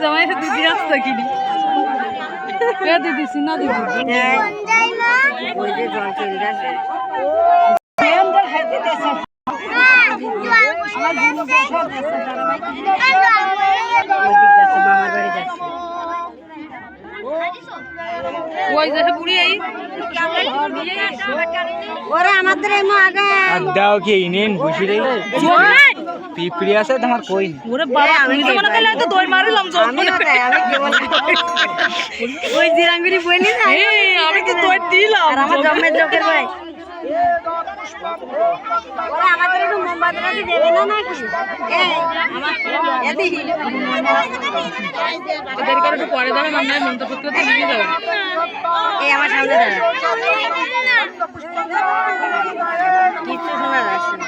জামাই দিদি আসতো কিনি। এ দিদি সিনা দিদি। ওরা আমাদের আগে। আড্ডাও কি নেন বসে রে পিপড়ি আছে তোমার কই? ওরে বাবা তুমি তো মনে করলে তো দই মারলাম জোর আমি ওটাই, আমি কি বলব? ওই জিরাঙ্গুরি বই নি না আমি তো দই দিলাম আর আমার জন্মের লোকের ভাই ওরা আমাদের একটু মোমবাতি দেবে না নাকি। এদের করে একটু পরে দাঁড়া মানে মন্তব্য করতে দিবি যাবে। এই আমার সামনে দাঁড়া কিচ্ছু শোনা যাচ্ছে না।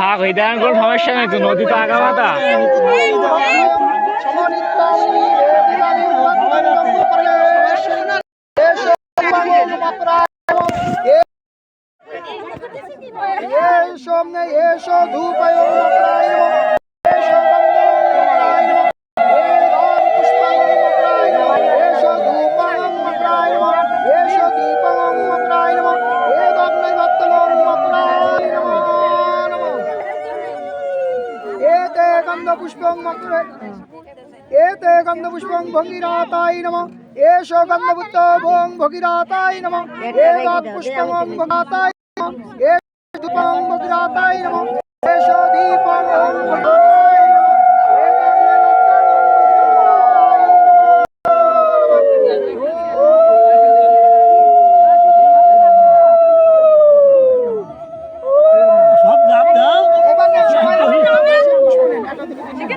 ভাগ হয়ে দেন কোন সমস্যা নেই তো নদী তো আগা মাথা সামনে এসো ধূপায় মকরায় নমঃ এসো গন্ধর্বমকরায় নমঃ। এসো ধূপায় মকরায় এ এসো গন্ধপুত্র ভোং ভগিরাতায় নমঃ। এতৎ পুষ্পং ভগিরাতায় নমঃ। এ ধূপং ভগিরাতায় নমঃ। এসো দীপং ভগিরাতায় নমঃ। এতৎ সব লাভ দাও এবার সবাই পুষ্প নেন একটা দিকে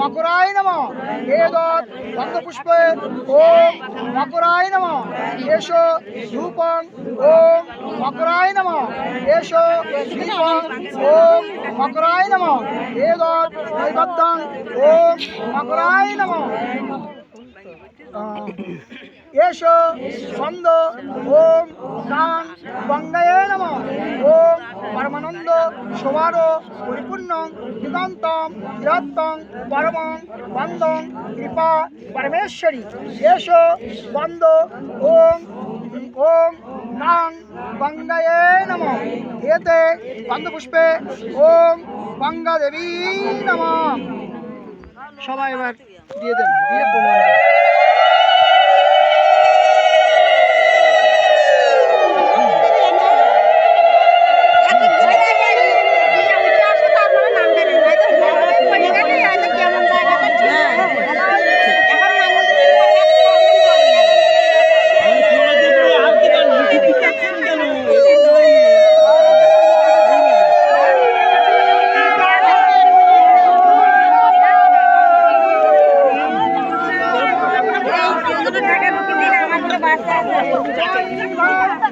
মকরায় নমঃ। এদৎ গন্ধ পুষ্পে ওম মকরায় নমঃ। এসো ধূপং ওম মকরায় নমঃ। এসো দীপং ওম মকরায় নমঃ। এদৎ নৈবদ্যং ওম মকরায় নমঃ। এসো ছন্দ ওম গান গঙ্গায় নম। ওম পরমানন্দ সবার পরিপূর্ণ দিগন্তম বৃহত্তম পরমং বন্দং কৃপা পরমেশ্বরী। এসো বন্দ ওম ওম, নাং, গঙ্গায় নম। এতে গন্ধপুষ্পে ওম গঙ্গা দেবী নম। সবাই এবার দিয়ে দেন, দিয়ে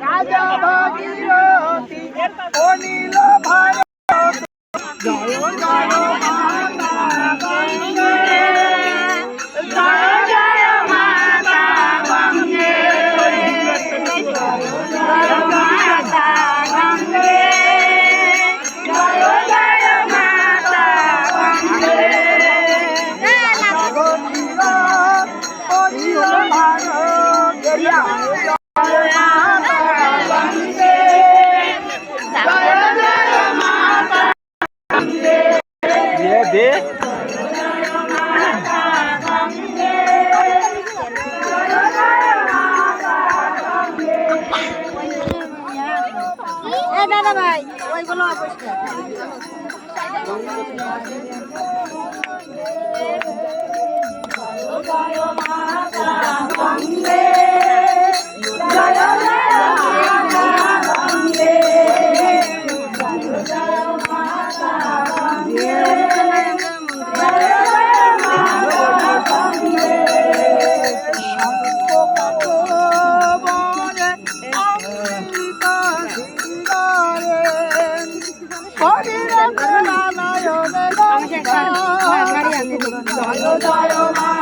রাজা ভাগীরথী অনিল ভাই দে দাদা ভাই ওইগুলো অপরিষ্কার জয় জয় মা